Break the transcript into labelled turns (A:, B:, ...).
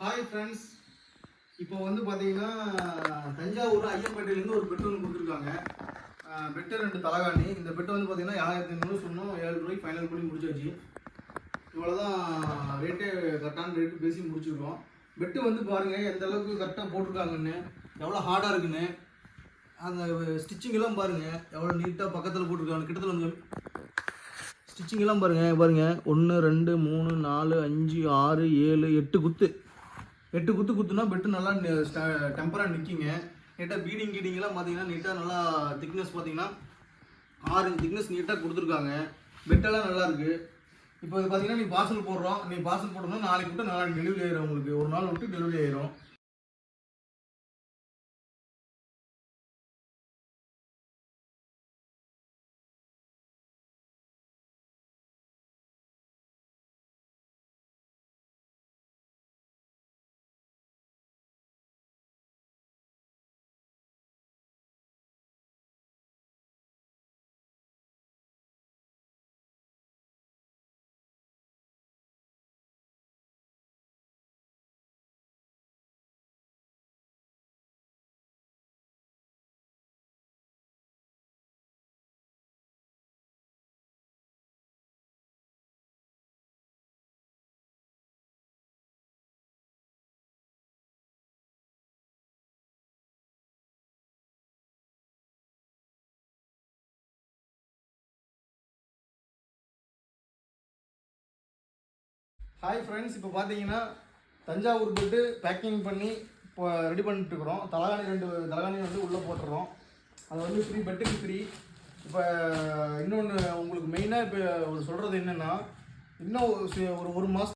A: Hi friends இப்போ வந்து பார்த்தீங்கன்னா தஞ்சாவூர் ஐயம்பேட்டையிலேருந்து ஒரு பெட் ஒன்று கொடுத்துருக்காங்க. பெட்டு ரெண்டு தலகாணி. இந்த பெட்டு வந்து பார்த்தீங்கன்னா ஆயிரத்தி ஐநூறு சொன்னோம். ஏழு ரூபாய்க்கு ஃபைனல் பண்ணி முடிச்சாச்சு. இவ்வளோதான் ரேட்டே கரெக்டான ரேட்டு பேசி முடிச்சிருக்கோம். பெட்டு வந்து பாருங்கள் எந்த அளவுக்கு கரெக்டாக போட்டிருக்காங்கன்னு எவ்வளோ ஹார்டாக இருக்குன்னு அந்த ஸ்டிச்சிங்கெல்லாம் பாருங்கள் எவ்வளோ நீட்டாக பக்கத்தில் போட்டிருக்காங்க. கிட்டத்தில் வந்து ஸ்டிச்சிங்கெல்லாம் பாருங்கள் பாருங்கள் ஒன்று ரெண்டு மூணு நாலு அஞ்சு ஆறு ஏழு எட்டு குத்து. எட்டு குத்து குத்துனா பெட்டு நல்லா டெம்பராக நிற்கிங்க நீட்டாக பீடிங் கீடிங்கெலாம் பார்த்தீங்கன்னா நீட்டாக நல்லா திக்னஸ் பார்த்தீங்கன்னா ஆறு திக்னஸ் நீட்டாக கொடுத்துருக்காங்க. பெட்டெல்லாம் நல்லாயிருக்கு இப்போ இது பார்த்தீங்கன்னா நீ பார்சல் போடுறோம். நீ பார்சல் போட்டோம்னா நாளைக்கு விட்டு நாளைக்கு டெலிவரி ஆயிரும் உங்களுக்கு. ஒரு நாள் விட்டு டெலிவரி ஆயிரும். ஹாய் ஃப்ரெண்ட்ஸ் இப்போ பார்த்தீங்கன்னா தஞ்சாவூர் பெட்டு பேக்கிங் பண்ணி இப்போ ரெடி பண்ணிட்டு இருக்கிறோம் தலகாணி ரெண்டு தலகாணி வந்து உள்ளே போட்டுறோம். அது வந்து ஃப்ரீ பெட்டுக்கு ஃப்ரீ இப்போ இன்னொன்று உங்களுக்கு மெயினாக இப்போ ஒரு சொல்கிறது என்னென்னா இன்னும் ஒரு ஒரு ஒரு மாதம்